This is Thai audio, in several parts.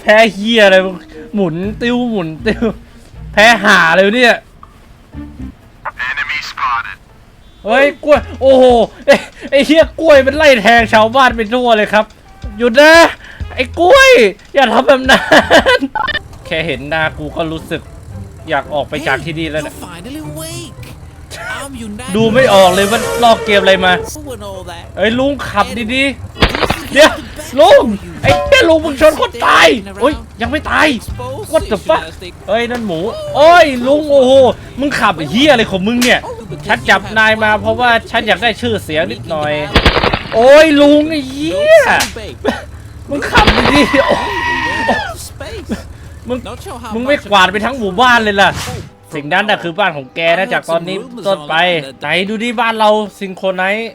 แพ้เฮียอะไรมึงหมุนติ้วหมุนติ้วแพ้หาเลยวะเนี่ย Enemy spotted. เฮ้ยกล้วยโอ้โหไอ้ไอ้เฮียกล้วยมันไล่แทงชาวบ้านไปทั่วเลยครับหยุดนะไอ้กล้วย อย่าทำแบบนั้นแค่เห็นหน้ากูก็รู้สึกอยากออกไปจากที่นี่แล้ว You're เนี่ย finally awake. I'm United. ดูไม่ออกเลยว่าลอกเกมอะไรมา and all that. เอ้ยลุงขับดีๆ เดี๋ยวลุงไอ้เจ้าลุงมึงชนคนตายโอ้ยยังไม่ตาย What the fuck เอ้ยนั่นหมูโอ้ยลุงโอ้โหมึงขับไอ้เฮียอะไรของมึงเนี่ยฉันจับนายมาเพราะว่าฉันอยากได้ชื่อเสียงนิดหน่อย โอ้ยลุงไอ้เฮียมึงขับดีโอ้มึงมึงไม่กวาดไปทั้งหมู่บ้านเลยล่ะสิ่งนั้นน่ะคือบ้านของแกนะจากตอนนี้ต้นไปไหนดูดิบ้านเราซิงโครไนท์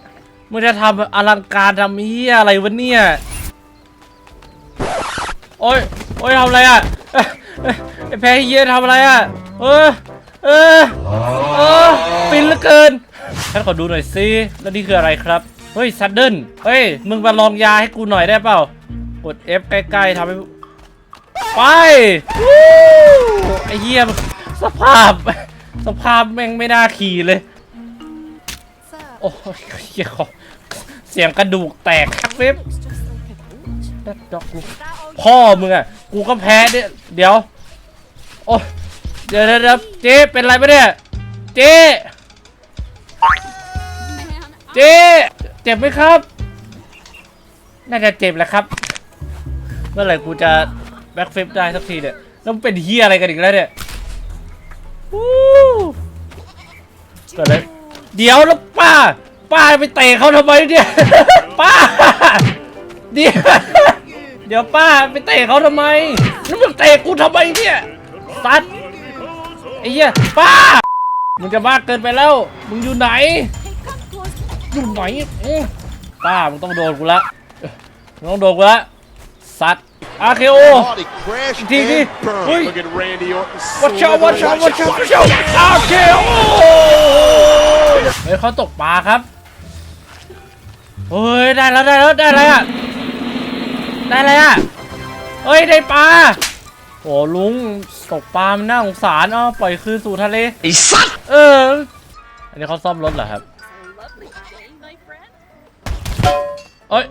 มึงจะทำอลังการทำเฮียอะไรวะเนี่ย โอ้ย โอ้ยทำอะไรอะเอ้ยเอ้ยไอ้แพ้เฮียทำอะไรอะ เออ เออ เออปินเหลือเกินฉันขอดูหน่อยสิแล้วนี่คืออะไรครับ เฮ้ยซัดเดิลเฮ้ย มึงมาลองยาให้กูหน่อยได้เปล่า กด F ใกล้ๆทำให้ไปไอ้เหี้ยสภาพ สภาพแม่งไม่น่าขี่เลย โอ้ยเหี้ยขอ เสียงกระดูกแตกครับเว็บดัดดอกลูกพ่อมึงอะ กูก็แพ้เนี่ยเดี๋ยว โอ้ยเดี๋ยวเดี๋ยวเดี๋ยวเจ๊เป็นไรปะเนี่ย เจ๊เจ๊เจ็บไหมครับ น่าจะเจ็บแหละครับ เมื่อไหร่กูจะแบ็คฟลิปได้สักทีเนี่ยแล้วมันเป็นเฮียอะไรกันอีกแล้วเนี่ยวู้เกิดอะไรเดี๋ยวแล้วป้า ป้าไปเตะเขาทำไมเนี่ยป้าเดี๋ยวเดี๋ยวป้าไปเตะเขาทำไมแล้วมึงเตะกูทำไมเนี่ยสัตว์ไอ้เหี้ยป้ามึงจะมากเกินไปแล้ว มึงอยู่ไหน อยู่ไหนอื้อป้ามึงต้องโดนกูละมึงต้องโดนกูละสัตว์อาเคโอ Party crashed Dee, dee. and burned. Wait. Look at Randy Orton. Watch out, watch out, watch out, watch out! อาเคโอเฮ้ยเขาตกปลาครับ เฮ้ยได้แล้วได้แล้วได้อะไรอะได้อะไรอะเฮ้ยได้ปลาโอ้ลุงตกปลามันน่าสงสารอ้อปล่อยคืนสู่ทะเลไอ้สัตว์เออ อันนี้เขาซ่อมรถเหรอครับ Lovely day, my friend. เอ้ย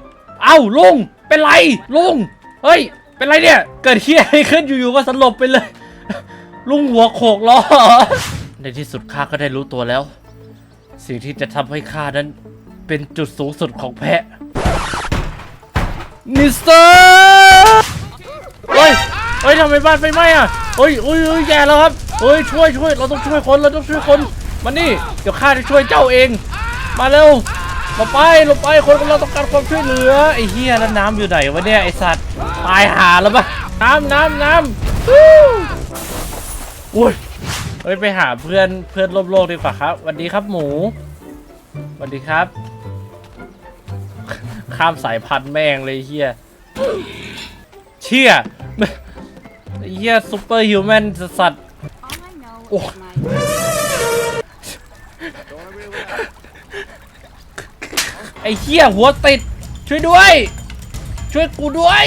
เอ้าลุงเป็นไรลุงเฮ้ยเป็นไรเนี่ยเกิดเฮียอะไรขึ้นอยู่ๆก็สลบไปเลย ลุงหัวโขกล้อเหรอในที่สุดข้าก็ได้รู้ตัวแล้ว สิ่งที่จะทำให้ข้านั้น เป็นจุดสูงสุดของแพะมิสเตอร์เฮ้ยเฮ้ยทำไมบ้านไฟไหม้อะเฮ้ยเฮ้ยเฮ้ยแย่แล้วครับเฮ้ยช่วยช่วยเราต้องช่วยคนเราต้องช่วยคนมานี่เดี๋ยวข้าจะช่วยเจ้าเอง มาเร็วหลบไปหลบไปคนกำลังต้องการความช่วยเหลือไอ้เฮียแล้วน้ำอยู่ไหนวะเนี่ยไอสัตว์ตายหาแล้วปะน้ำน้ำน้ำฮู้อุ้ยเฮ้ยไปหาเพื่อนเพื่อนร่วมโลกดีกว่าครับสวัสดีครับหมูสวัสดีครับ ข้ามสายพันธุ์แม่งเลยไอ้เฮียเชี่ยไอ้เฮียซูเปอร์ฮิวแมนสัตว์ All I know Oh. is my ไอ้เฮียหัวติด ช่วยด้วย ช่วยกูด้วย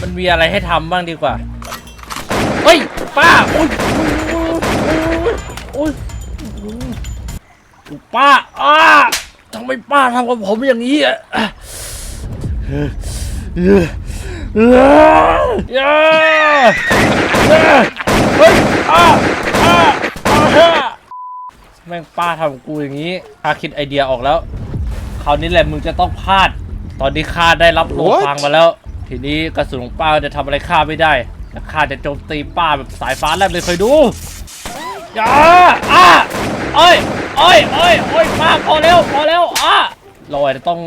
มันมีอะไรให้ทำบ้างดีกว่า เฮ้ย ป้าอุ้ยอุ้ยอุ้ยอุ้ยอุ้ยป้าอ้าทำไมป้าทำกับผมอย่างนี้อะ แม่งป้าทำกูอย่างนี้ข้าคิดไอเดียออกแล้ว คราวนี้แหละมึงจะต้องพลาด ตอนนี้ข้าได้รับโลฟังมาแล้ว ทีนี้กระสุนของป้าจะทำอะไรข้าไม่ได้แต่ข้าจะโจมตีป้าแบบสายฟ้าแลบเลยเคยดูอย่าอ้าเอ้ยเอ้ยเอ้ยเอ้ยป้าพอแล้วพอแล้วอ้าเราอาจจะต้อง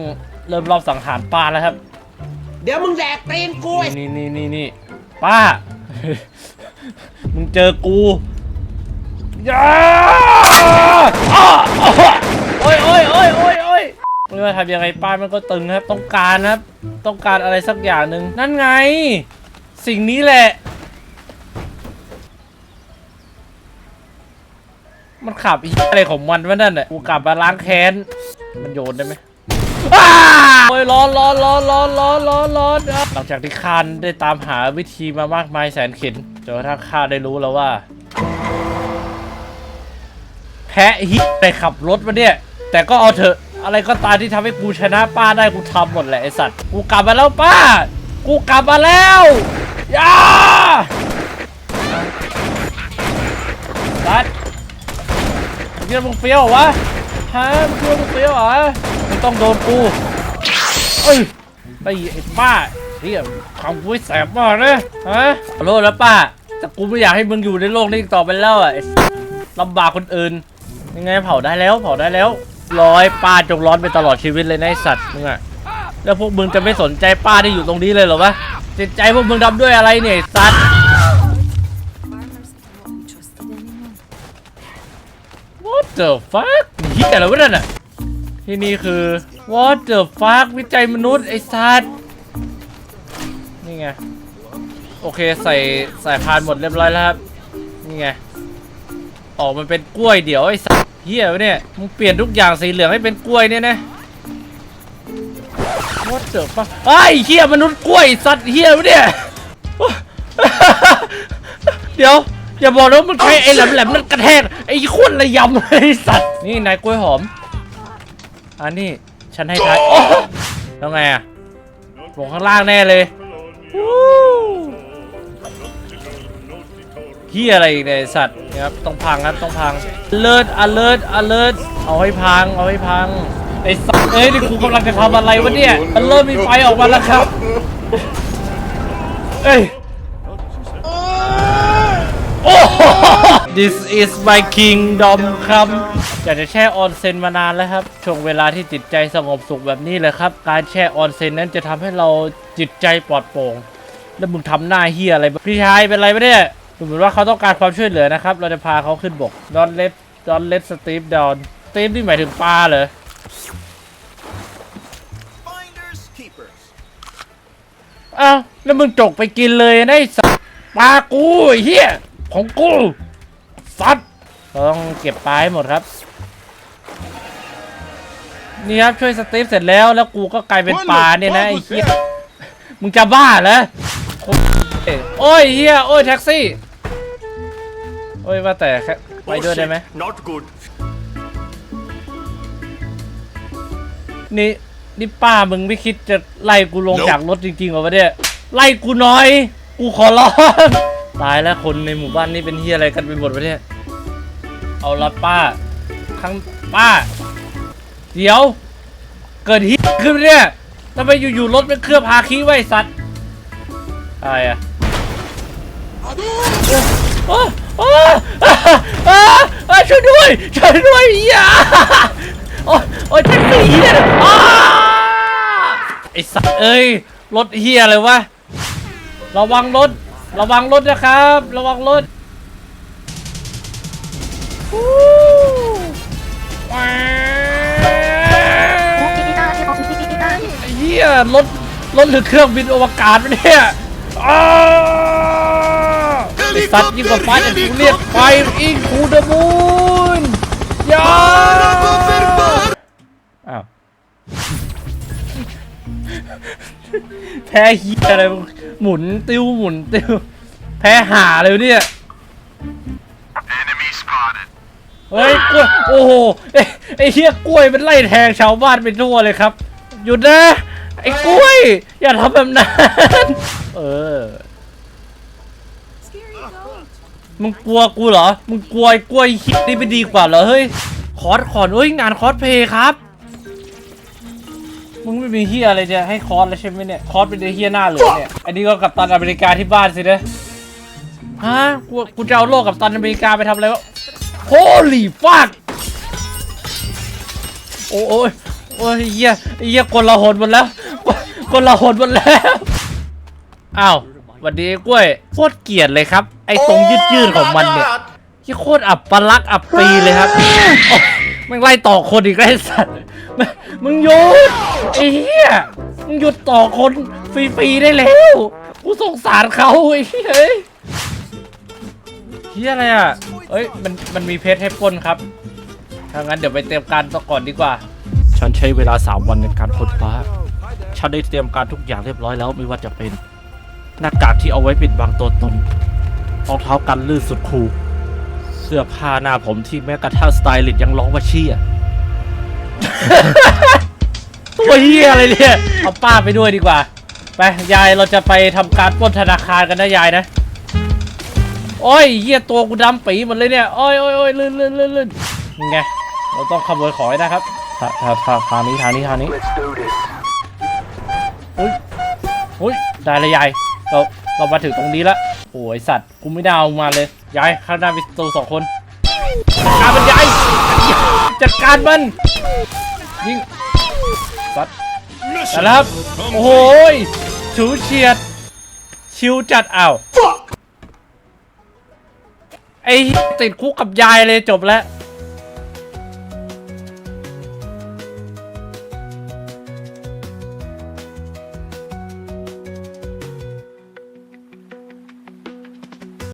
เริ่มรอบสังหารป้าแล้วครับ เดี๋ยวมึงแดกตีนกูไอ้นี่นี่นี่นี่ป้า มึงเจอกูอย่าอ้าโอ้ยโอ้ยโอ้ยโอ้ยโอ้ยไม่ว่าทำยังไงป้ามันก็ตึงครับ ต้องการครับ ต้องการอะไรสักอย่างหนึ่งนั่นไง สิ่งนี้แหละ มันขับอีอะไรของมันวะนั่นน่ะกูกลับมาล้างแค้น มันโยนได้ไหม อ้าโอ้ยร้อนร้อนร้อนร้อนร้อนร้อนร้อนหลังจากที่ข้านได้ตามหาวิธีมามากมายแสนเข็นจนกระทั่งข้าได้รู้แล้วว่า แพ้ฮิตไปขับรถมาเนี่ย แต่ก็เอาเถอะ อะไรก็ตามที่ทำให้กูชนะป้าได้กูทำหมดแหละไอสัตว์ กูกลับมาแล้วป้า กูกลับมาแล้วย่าสัตว์มึงมึงเฟี้ยววะ ฮะมึงคิดว่ามึงเฟี้ยวเหรอมึงต้องโดนกูเอ้ยไอ้ไอ้ป้าเฮียคำกูให้แสบมากนะฮะขอโทษแล้วป้าแต่กูไม่อยากให้มึงอยู่ในโลกนี้อีกต่อไปแล้วอะไอ้ลำบากคนอื่น ยังไงเผาได้แล้วเผาได้แล้วร้อยป้าจงร้อนไปตลอดชีวิตเลยนะไอสัตว์มึงอะแล้วพวกมึงจะไม่สนใจป้าที่อยู่ตรงนี้เลยเหรอวะจิตใจพวกมึงทำด้วยอะไรเนี่ยไอ้สัตว์ What the fuck เฮียอะไรวะนั่นอะที่นี่คือ What the fuck วิจัยมนุษย์ไอ้สัตว์นี่ไง โอเคใส่ใส่พานหมดเรียบร้อยแล้วครับ นี่ไง ออกมันเป็นกล้วยเดี๋ยวไอ้สัตว์เฮียวะเนี่ย มึงเปลี่ยนทุกอย่างสีเหลืองให้เป็นกล้วยเนี่ยนะ What the fuck ไอ้เฮียมนุษย์กล้วยสัตว์เฮียวะเนี่ย เดี๋ยวอย่าบอกนะมันใช้ไอ้แหลมๆนั่นกระแทกไอ้ขวนระยำไอ้สัตว์ นี่นายกล้วยหอมอันนี้ฉันให้ทายโอ้แล้วไงอะลงข้างล่างแน่เลยวู้เฮียอะไรอีกเนี่ยไอ้สัตว์เนี่ยครับต้องพังครับต้องพัง alert alert alert เอาให้พังเอาให้พังไอ้สัตว์เอ้ยนี่กูกำลังจะทำอะไรวะเนี่ยมันเริ่มมีไฟออกมาแล้วครับเอ้ย โอ้โห This is my kingdom ครับอยากจะแช่ออนเซ็นมานานแล้วครับ ช่วงเวลาที่จิตใจสงบสุขแบบนี้เลยครับ การแช่ออนเซ็นนั้นจะทำให้เราจิตใจปลอดโปร่ง แล้วมึงทำหน้าเฮียอะไรบ้างพี่ชายเป็นไรไหมเนี่ยดูเหมือนว่าเขาต้องการความช่วยเหลือนะครับ เราจะพาเขาขึ้นบก Don't let Don't let Steve down Steve นี่หมายถึงปลาเหรอ Finders keepers. อ้าวแล้วมึงจกไปกินเลยนะไอ้สัตว์ปลากูไอ้เฮียของกู สัตว์เราต้องเก็บปลาให้หมดครับ นี่ครับช่วยสตีฟเสร็จแล้วแล้วกูก็กลายเป็นปลาเนี่ยนะไอ้เฮียมึงจะบ้าเหรอโอ้ยเฮียโอ้ยแท็กซี่ โอ้ยว่าแต่แค่ไปด้วยได้ไหม Not good. นี่นี่ป้ามึงไม่คิดจะไล่กูลงจากรถจริงๆเหรอวะเนี่ย ไล่กูหน่อย กูขอร้อง ตายแล้วคนในหมู่บ้านนี่เป็นเฮียอะไรกันไปหมดวะเนี่ยเอาละป้า ข้างป้า เดี๋ยว เกิดฮิตขึ้นเนี่ยทำไมอยู่ๆรถเป็นเครื่องพาคีไว้สัตว์อะไรอะโอ้โอ้โอ้ช่วยด้วยช่วยด้วยอย่าโอ้โอ้แท็กซี่เฮียอ้าไอสัตว์เอ้ยรถเฮียเลยวะระวังรถ ระวังรถนะครับ ระวังรถฮู้ว้าวไอ้เฮียรถรถหรือเครื่องบินอวกาศวะเนี่ยอ้าไอสัตว์ยิ่งกว่าไฟอันกูเรียกไฟอิงคูเดมูนยาอ้าวแพ้เฮียอะไรมึง หมุนติ้วหมุนติ้วแพ้หาเลยวะเนี่ย Enemy spotted. เฮ้ยกล้วยโอ้โหไอ้ไอ้เฮียกล้วยมันไล่แทงชาวบ้านไปทั่วเลยครับ หยุดนะไอ้กล้วย อย่าทำแบบนั้น เออ Scary goat. มึงกลัวกูเหรอ มึงกลัวไอ้กล้วยคิดนี่ไม่ดีกว่าเหรอเฮ้ย คอร์สขอนเฮ้ยงานคอร์สเพลย์ครับ มึงไม่มีเฮียอะไรจะให้คอร์สแล้วใช่ไหมเนี่ย คอร์สเป็นไอ้เฮียหน้าเหลืองเนี่ย อันนี้ก็กับตันอเมริกาที่บ้านสินะฮะ กู กูจะเอาโลกกับตันอเมริกาไปทำอะไรวะ Holy fuck โอ้โอ้ยโอ้ยเฮียเฮียกลละหนหมดแล้วกลละหนหมดแล้ว อ้าวสวัสดีกล้วย โคตรเกลียดเลยครับ ไอ้ตรงยืดยืดๆของมันเนี่ยที่โคตรอับปลักษณ์อับปีเลยครับโอ๊ยมันไล่ต่อคนอีกแล้วไอ้สัตว์ มึงหยุดไอ้เหี้ยมึงหยุดต่อคนฟรีๆได้แล้ว กูสงสารเขาไอ้เหี้ยเอ้ยเหี้ยอะไรอะเอ้ยมันมันมีเพชรให้ปล้นครับถ้างั้นเดี๋ยวไปเตรียมการต่อก่อนดีกว่า ฉันใช้เวลา 3 วันในการค้นคว้า ฉันได้เตรียมการทุกอย่างเรียบร้อยแล้วไม่ว่าจะเป็น หน้ากากที่เอาไว้ปิดบังตัวตนรองเท้ากันลื่นสุดคูลเสื้อผ้าหน้าผมที่แม้กระทั่งสไตลิสต์ยังร้องว่าเชี่ย ตัวเฮียอะไรเนี่ย เอาป้าไปด้วยดีกว่า ไป ยายเราจะไปทำการปล้นธนาคารกันนะยายนะ โอ้ยเฮียตัวกูดำปีหมดเลยเนี่ย โอ้ยโอ้ยโอ้ยลื่นลื่นลื่นลื่นยังไง เราต้องขโมยของให้ได้ครับทาทาทาทางนี้ทางนี้ทางนี้อุ้ยอุ้ย ได้เลยยาย เรา เรามาถึงตรงนี้แล้วโอ้ยสัตว์ กูไม่ได้เอามาเลย ยาย ข้างหน้ามีตัวสองคนจัดการมันยาย จัดการมันยิงสัตว์แต่แล้วครับโอ้โหยชูเฉียด ชิวจัดอ้าวไอ้ติดคุกกับยายเลยจบแล้ว